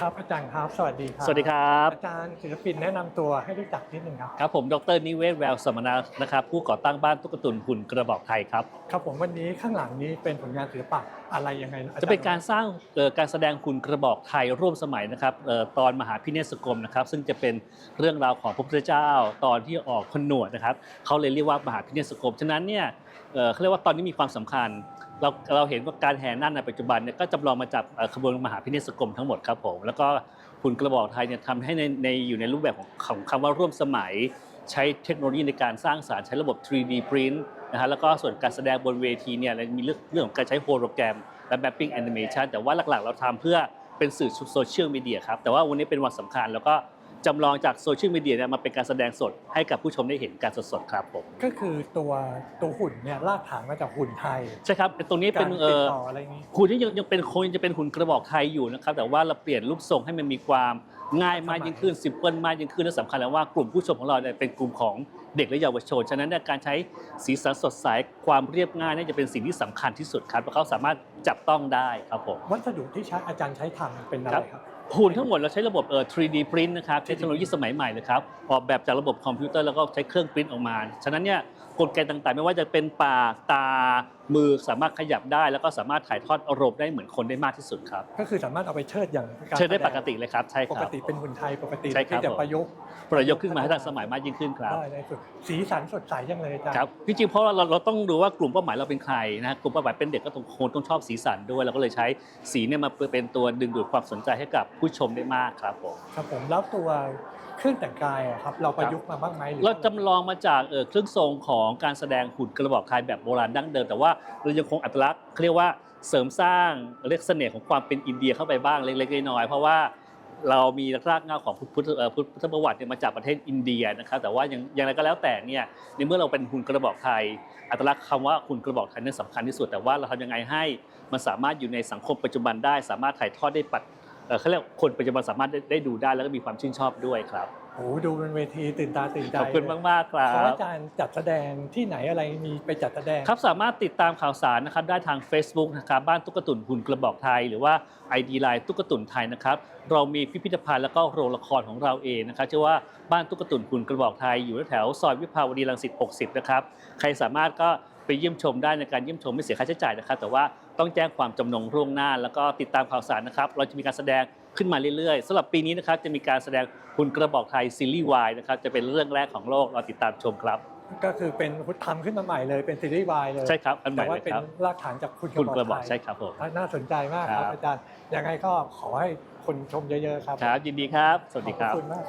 ครับอาจารย์ครับ สวัสดีครับ สวัสดีครับ อาจารย์ศิลปินแนะนำตัวให้รู้จักนิดนึงครับ ครับผม ดรนิเวศแววสมนานะครับ ผู้ก่อตั้งบ้านตุ๊กตุนหุ่นกระบอกไทยครับ ครับผมวันนี้ข้างหลังนี้เป็นผลงานศิลปะอะไรยังไงอจย์จะเป็นการสร้างเอ่อการแสดงหุ่นกระบอกไทยร่วมสมัยนะครับเอ่อตอนมหาพิเนศกรมนะครับ ซึ่งจะเป็นเรื่องราวของพระพุทธเจ้าตอนที่ออกผนวดนะครับเขาเลยเรียกว่ามหาพิเนศกรม ฉะนั้นเนี่ยเอ่อเขาเรียกว่าตอนนี้มีความสำคัญ เราเราเห็นว่าการแห่นาคในปัจจุบันเนี่ยก็จำลองมาจากขบวนมหาพิเนศกรมทั้งหมดครับผมแล้วก็หุ่นกระบอกไทยเนี่ยทำให้ในในอยู่ในรูปแบบของของคำว่าร่วมสมัย ใช้เทคโนโลยีในการสร้างสารรค์ใช้ระบบ 3D print นะฮะแล้วก็ส่วนการแสดงบนเวทีเนี่ยมีเรื่องเรื่องของการใช้โฮโลแกรม และ mapping animation แต่ว่าหลักๆ เราทำเพื่อเป็นสื่อโซเชียลมีเดียครับแต่ว่าวันนี้เป็นวันสำคัญแล้วก็ จำลองจากโซเชียลมีเดียเนี่ยมาเป็นการแสดงสดให้กับผู้ชมได้เห็นการสดๆครับผมก็คือตัวตัวหุ่นเนี่ยรากฐานมาจากหุ่นไทยใช่ครับตรงนี้กาเป็นรเอติดอต่ออะไรนี้ หุ่นที่ยังยังเป็นคงจะเป็นหุ่นกระบอกไทยอยู่นะครับแต่ว่าเราเปลี่ยนรูปทรงให้มันมีความง่ายมากยิ่งขึ้นซิมเพิลมากยิ่งขึ้นและสำคัญแล้วว่ากลุ่มผู้ชมของเราเนี่ยเป็นกลุ่มของเด็กและเยาวชนฉะนั้นเนี่ยการใช้สีสันสดใสความเรียบง่ายเนี่ยจะเป็นสิ่งที่สำคัญที่สุดครับเพราะเขาสามารถจับต้องได้ครับผม วัสดุที่ใช้อาจารย์ใช้ทำเป็นอะไรครับ หุ่นทั้งหมดเราใช้ระบบเอ่อ 3D print นะครับใช้เทคโนโลยีสมัยใหม่เลยครับออกแบบจากระบบคอมพิวเตอร์แล้วก็ใช้เครื่องปริ้นออกมา ฉะนั้นเนี่ยกลไกต่างๆ ไม่ว่าจะเป็นปากตา มือสามารถขยับได้ แล้วก็สามารถถ่ายทอดอารมณ์ได้เหมือนคนได้มากที่สุดครับ ก็คือสามารถเอาไปเชิดอย่างารเชิญได้แสปกติเลยครับใช่คปรักบติเป็นหุ่นไทยปกติใช่ครับ ที่จะประยุกต์ประยุกต์ขึ้นมาให้ทันสมัยมากยิ่งขึ้นครับ ได้ในสุดสีสันสดใสยังเลยอาจารย์ ครับจริงๆเพราะเราเราต้องดูว่ากลุ่มเป้าหมายเราเป็นใครนะฮะกลุ่มเป้าหมายเป็นเด็กก็ต้องคงต้องชอบสีสันด้วยเราก็เลยใช้สีเนี่ยมาเป็นตัวดึงดูดความสนใจให้กับผู้ชมได้มากครับผมครับผมแล้วตัวเครื่องแต่งกายอะครับเราประยุกต์มาบ้างไหมหรือเราจำลองมาจากเอ่อเครื่องทรงของการแสดงหุ่นกระบอกไทยแบบโบราณดั้งเดิมแต่ว่าเรายังคงอัตลักษณ์เขาเรียกว่าเสริมสร้างเรียกเสน่ห์ของความเป็นอินเดียเข้าไปบ้างเล็กๆน้อยๆเพราะว่าเรามีรากเหง้าของพุทธพุทธประวัติเนี่ยมาจากประเทศอินเดียนะครับแต่ว่าอย่างอย่างไรก็แล้วแต่เนี่ยในเมื่อเราเป็นหุ่นกระบอกไทย อัตลักษณ์คำว่าหุ่นกระบอกไทยนั้นสำคัญที่สุด แต่ว่าเราทำยังไงให้มันสามารถอยู่ในสังคมปัจจุบันได้ สามารถถ่ายทอดได้ปัด เอ่อเขาเรียกคนปัจจุบันสามารถได้ได้ดูได้แล้วก็มีความชื่นชอบด้วยครับโอ้โหดูเป็นเวทีตื่นตาตื่นใจขอบคุณมากๆครัขอบอาจารย์จัดแสดงที่ไหนอะไรมีไปจัดแสดงครับสามารถติดตามข่าวสารนะครับได้ทาง Facebook นะครับบ้านตุ๊กตุนหุ่นกระบอกไทย หรือว่า ID Line ตุ๊กตุนไทยนะครับเรามีพิพิธภัณฑ์แล้วก็โรงละครของเราเองนะครับชื่อว่าบ้านตุ๊กตุนหุ่นกระบอกไทยอยู่แถวซอยวิภาวดีรังสิต 60 นะครับใครสามารถก็ ไปเยี่ยมชมได้ในการเยี่ยมชมไม่เสียค่าใช้จ่ายนะครับ แต่ว่าต้องแจ้งความจำนงล่วงหน้า แล้วก็ติดตามข่าวสารนะครับ เราจะมีการแสดงขึ้นมาเรื่อยๆสำหรับปีนี้นะครับจะมีการแสดงหุ่นกระบอกไทยซีรีส์วายนะครับจะเป็นเรื่องแรกของโลกเราติดตามชมครับ ก็คือเป็นพุทธทำขึ้นมาใหม่เลยเป็นซีรีส์วายเลยใช่ครับอันใหแต่ม่ว่าเลยเป็นครับรากฐานจากคุณหุ่นกระบอกไทยใช่ครับผม น่าสนใจมากครับครับอาจารย์ยังไงก็ขอให้คนชมเยอะๆครับครับยินดีครับ สวัสดีครัขบอบคุณมาก